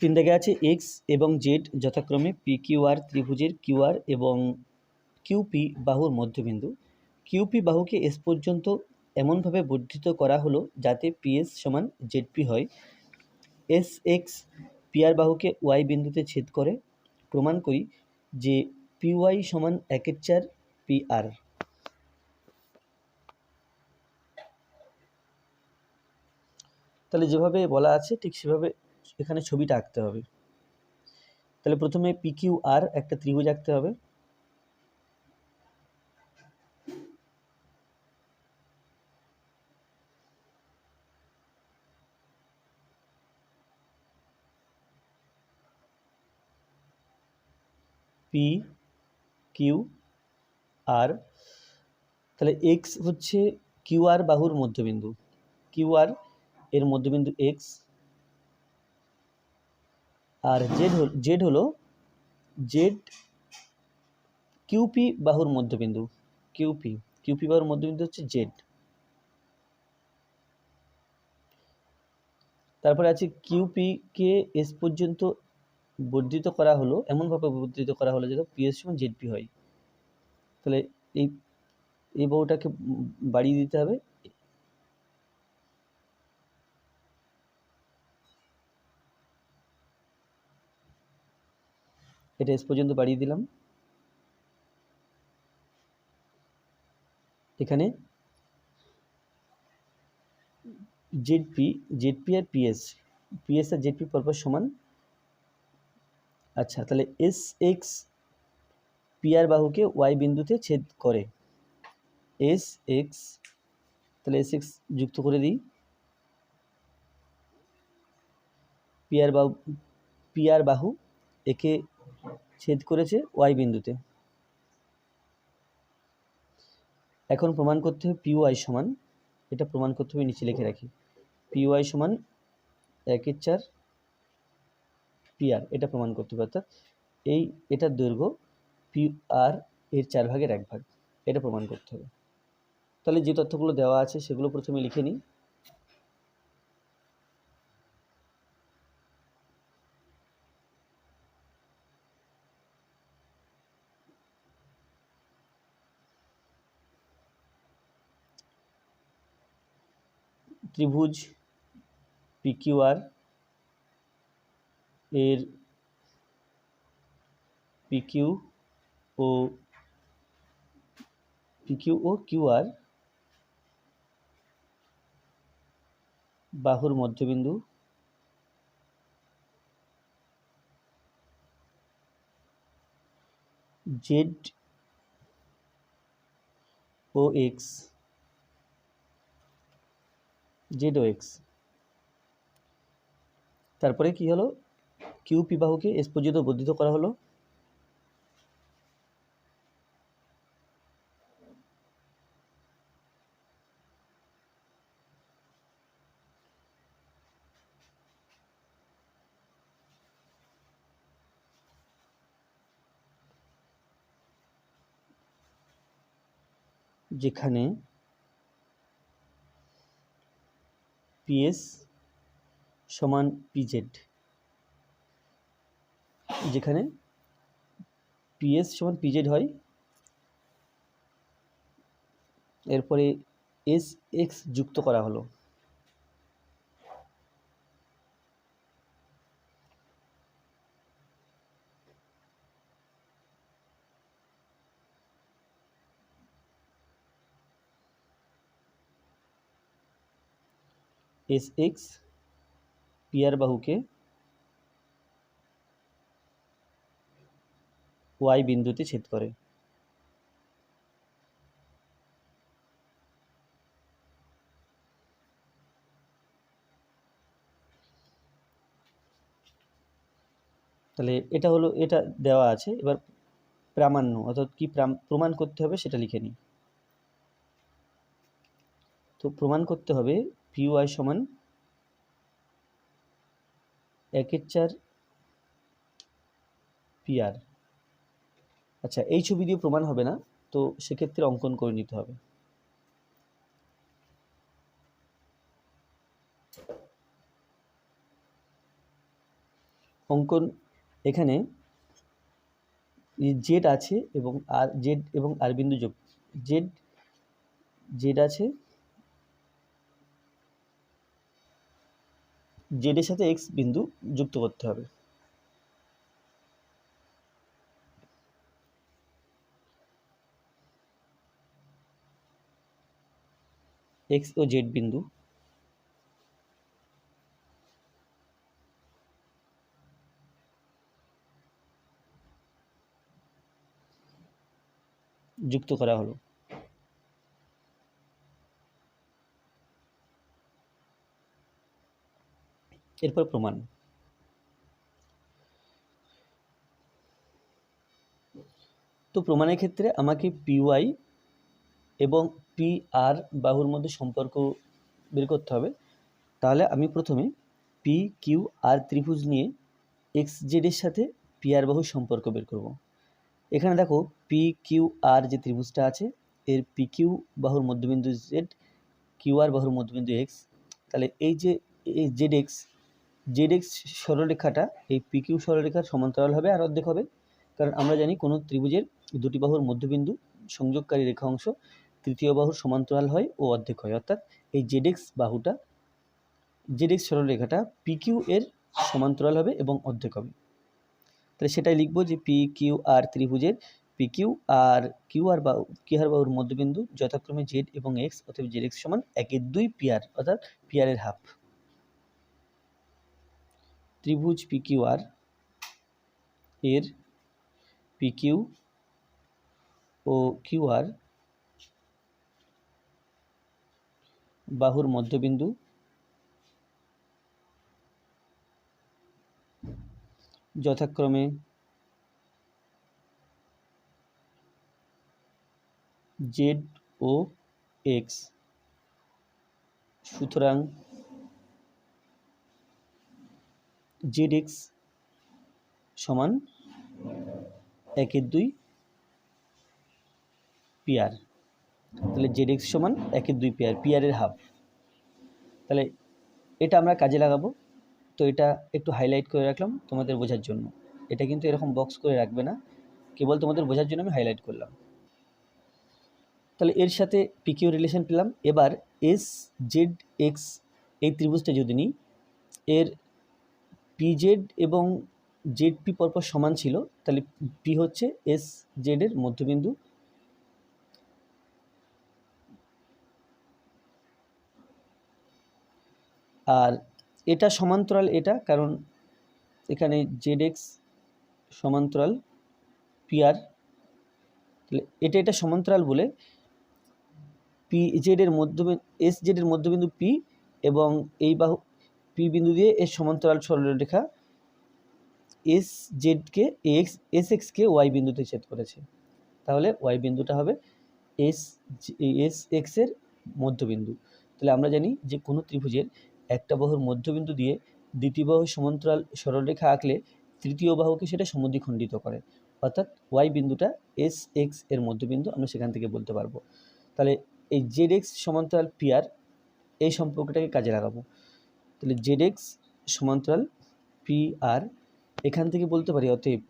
তিন দাগে আছে এক্স এবং জেড যথাক্রমে পি কিউ আর ত্রিভুজের কিউ আর এবং কিউপি বাহুর মধ্যবিন্দু। কিউপি বাহুকে এস পর্যন্ত এমনভাবে বর্ধিত করা হলো যাতে পিএস সমান জেডপি হয়। এস এক্স পিআর বাহুকে ওয়াই বিন্দুতে ছেদ করে। প্রমাণ করি যে পিওয়াই সমান একের চার পি আর তাহলে যেভাবে বলা আছে, ঠিক সেভাবে এখানে ছবিটা আঁকতে হবে। তাহলে প্রথমে পি কিউ আর একটা ত্রিভুজ আঁকতে হবে। পি কিউ আর তাহলে এক্স হচ্ছে কিউ আর বাহুর মধ্যবিন্দু। কিউ আর এর মধ্যবিন্দু এক্স আর জেড হল জেড হলো জেড কিউপি বাহুর মধ্যবিন্দু কিউপি কিউপি বাহুর মধ্যবিন্দু হচ্ছে জেড তারপরে আছে কিউপিকে এস পর্যন্ত বর্ধিত করা হলো, এমনভাবে বর্ধিত করা হলো যাতে পিএস সমান জেডপি হয়। তাহলে এই এই বাহুটাকে বাড়িয়ে দিতে হবে। এটা এস পর্যন্ত বাড়িয়ে দিলাম। এখানে জেডপি জেডপি আর পিএস পিএস আর জেডপি পরপর সমান। আচ্ছা তাহলে এস এক্স পিআর বাহুকে ওয়াই বিন্দুতে ছেদ করে। এস এক্স তাহলে এস এক্স যুক্ত করে দিই। পিআর বাহু পিআর বাহু, একে ছেদ করেছে ওয়াই বিন্দুতে। এখন প্রমাণ করতে হবে পি ওয়াই সমান, এটা প্রমাণ করতে হবে, নিচে লিখে রাখি। পি ওয়াই সমান একের চার পিআর এটা প্রমাণ করতে হবে, অর্থাৎ এই, এটার দৈর্ঘ্য পি আর এর চার ভাগের এক ভাগ, এটা প্রমাণ করতে হবে। তাহলে যে তথ্যগুলো দেওয়া আছে সেগুলো প্রথমে লিখে নিই। ত্রিভুজ পিকিউআর এর পিকিউ ও পিকিউ ও কিউআর বাহুর মধ্যবিন্দু জেড ও এক্স জেড এক্স তারপরে কি হলো? কিউপি বাহুকে এস পর্যন্ত বর্ধিত করা হলো। যেখানে পিএস সমান পিজেড যেখানে পিএস সমান পিজেড হয়। এরপরে এস এক্স যুক্ত করা হলো। এস এক্স পিয়ার বাহুকে ওয়াই বিন্দুতে ছেদ করে তাহলে এটা হলো, এটা দেওয়া আছে। এবার প্রামাণ্য, অর্থাৎ কি প্রমাণ করতে হবে সেটা লিখে নিই। তো প্রমাণ করতে হবে পি ওয়াই সমান একের চার পিআর আচ্ছা এই ছবি দিয়ে প্রমাণ হবে না, তো সেক্ষেত্রে অঙ্কন করে নিতে হবে। অঙ্কন এখানে জেড আছে এবং আর জেড এবং আর বিন্দু যোগ জেড জেড আছে জেডের সাথে এক্স বিন্দু যুক্ত করতে হবে। এক্স ও জেড বিন্দু। যুক্ত করা হলো। এরপর প্রমাণ। তো প্রমাণের ক্ষেত্রে আমাকে পিওয়াই এবং পি আর বাহুর মধ্যে সম্পর্ক বের করতে হবে। তাহলে আমি প্রথমে পি কিউ আর ত্রিভুজ নিয়ে এক্স জেডের সাথে পি আর বাহুর সম্পর্ক বের করব। এখানে দেখো পি কিউ আর যে ত্রিভুজটা আছে, এর পি কিউ বাহুর মধ্যবিন্দু জেড কিউ আর বাহুর মধ্যবিন্দু এক্স তাহলে এই যে, এই জেড এক্স জেড এক্স সরলরেখাটা এই পি কিউ সরলরেখার সমান্তরাল হবে আর অর্ধেক হবে। কারণ আমরা জানি কোনো ত্রিভুজের দুটি বাহুর মধ্যবিন্দু সংযোগকারী রেখা অংশ তৃতীয় বাহুর সমান্তরাল হয় ও অর্ধেক হয়। অর্থাৎ এই জেড এক্স বাহুটা জেড এক্স সরলরেখাটা পি কিউ এর সমান্তরাল হবে এবং অর্ধেক হবে। তাহলে সেটাই লিখব যে পি কিউ আর ত্রিভুজের পি কিউ আর কিউ আর বাহু কিউ আর বাহুর মধ্যবিন্দু যথাক্রমে জেড এবং এক্স অথবা জেড এক্স সমান একের দুই পিয়ার অর্থাৎ পিয়ারের হাফ ত্রিভুজ পি কিউ আর এর পি কিউ ও কিউ আর বাহুর মধ্যবিন্দু যথাক্রমে জেড ও এক্স। সুতরাং জেড সমান একের দুই পিয়ার তাহলে জেড এক্স সমান একের দুই পিয়ার পিয়ারের হাফ তাহলে এটা আমরা কাজে লাগাবো। তো এটা একটু হাইলাইট করে রাখলাম তোমাদের বোঝার জন্য। এটা কিন্তু এরকম বক্স করে রাখবে না। কেবল তোমাদের বোঝার জন্য আমি হাইলাইট করলাম। তাহলে এর সাথে পিকিউ রিলেশন পেলাম। এবার এস জেড এক্স এই ত্রিভুজটা যদি নিই, এর পি জেড এবং জেড পি পরপর সমান ছিল, তাহলে পি হচ্ছে এস জেডের মধ্যবিন্দু। আর এটা সমান্তরাল এটা, কারণ এখানে জেড এক্স সমান্তরাল পিআর তাহলে এটা এটা সমান্তরাল বলে পি জেডের মধ্যবিন্দু এস জেডের মধ্যবিন্দু পি এবং এই বাহু পি বিন্দু দিয়ে এর সমান্তরাল সরলরেখা এস জেডকে এক্স, এস এক্সকে ওয়াই বিন্দুতে ছেদ করেছে। তাহলে ওয়াই বিন্দুটা হবে এস এস এক্সের মধ্যবিন্দু। তাহলে আমরা জানি যে কোনো ত্রিভুজের একটা বাহুর মধ্যবিন্দু দিয়ে দ্বিতীয় বাহুর সমান্তরাল সরলরেখা আঁকলে তৃতীয় বাহুকে সেটা সমদ্বিখণ্ডিত করে। অর্থাৎ ওয়াই বিন্দুটা এস এক্সের মধ্যবিন্দু আমরা সেখান থেকে বলতে পারব। তাহলে এই জেড এক্স সমান্তরাল পিয়ার এই সম্পর্কটাকে কাজে লাগাবো। তাহলে জেড এক্স সমান্তরাল পি আর এখান থেকে বলতে পারি অতএব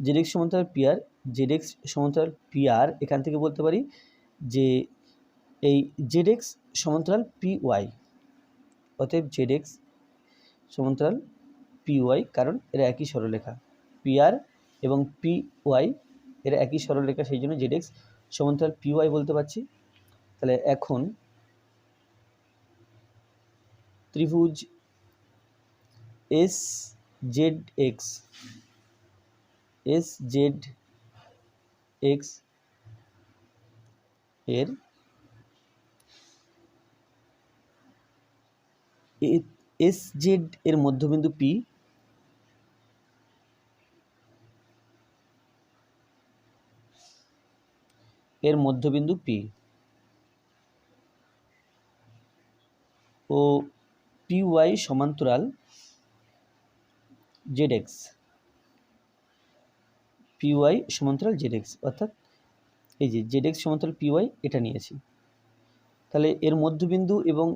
জেড এক্স সমান্তরাল পি আর জেড এক্স সমান্তরাল পি আর এখান থেকে বলতে পারি যে এই জেড এক্স সমান্তরাল পি ওয়াই অতএব জেড এক্স সমান্তরাল পি ওয়াই কারণ এরা একই সরলরেখা। পি আর এবং পি ওয়াই এরা একই সরলরেখা, সেই জন্য জেড এক্স সমান্তরাল পি ওয়াই বলতে পারছি। তাহলে এখন ত্রিভুজ S Z X, S Z এক্সের এস জেড এর মধ্যবিন্দু পি এর মধ্যবিন্দু পি ও পি ওয়াই সমান্তরাল জেড এক্স পি ওয়াই সমান্তরাল জেড এক্স অর্থাৎ এই যে জেড এক্স সমান্তরাল পি ওয়াই এটা নিয়েছি। তাহলে এর মধ্যবিন্দু এবং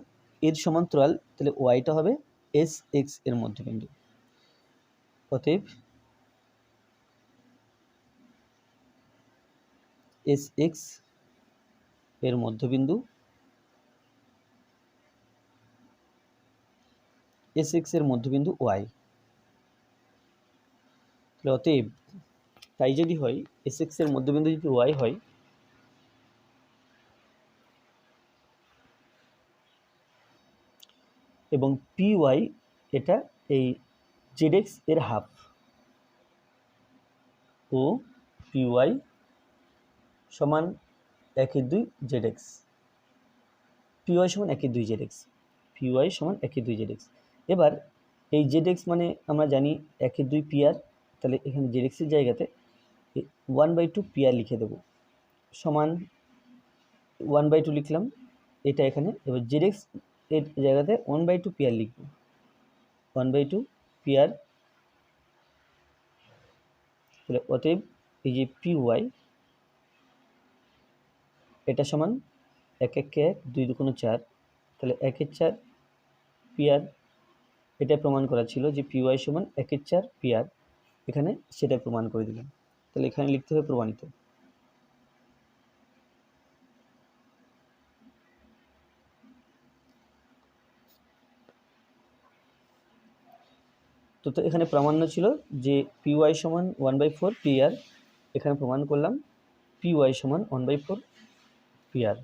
এর সমান্তরাল, তাহলে ওয়াইটা হবে এস এক্সের মধ্যবিন্দু। অতএব এস এক্সের মধ্যবিন্দু এস এক্সের মধ্যবিন্দু ওয়াই তাহলে অতএব তাই যদি হয় এস এক্সের মধ্যবিন্দু যদি ওয়াই হয়, এবং পি ওয়াই এটা এই জেড এক্সের হাফ ও পি ওয়াই সমান একের দুই জেড এক্স পি ওয়াই সমান একের দুই জেড এক্স পি ওয়াই সমান একের দুই জেড এক্স এবার এই জেড এক্স মানে আমরা জানি একের দুই পি আর তাহলে এখানে জেড এক্সের জায়গাতে one by two P R লিখে দেবো। সমান ওয়ান বাই টু লিখলাম, এটা এখানে। এবার জেড এক্সের জায়গাতে one by two P R লিখব। One by two P R তাহলে অতএব এই যে পি ওয়াই এটা সমান এক এককে এক দুই দুকোনো চার, তাহলে একের চার পিআর এটা প্রমাণ করা ছিল যে পি ওয়াই সমান একের চার পিআর এখানে সেটা প্রমাণ করে দিলাম। তাহলে এখানে লিখতে হবে প্রমাণিত। তো তো এখানে প্রামাণ্য ছিল যে পি ওয়াই সমান ওয়ান বাই ফোর পিআর এখানে প্রমাণ করলাম পি ওয়াই সমান ওয়ান বাই ফোর পিআর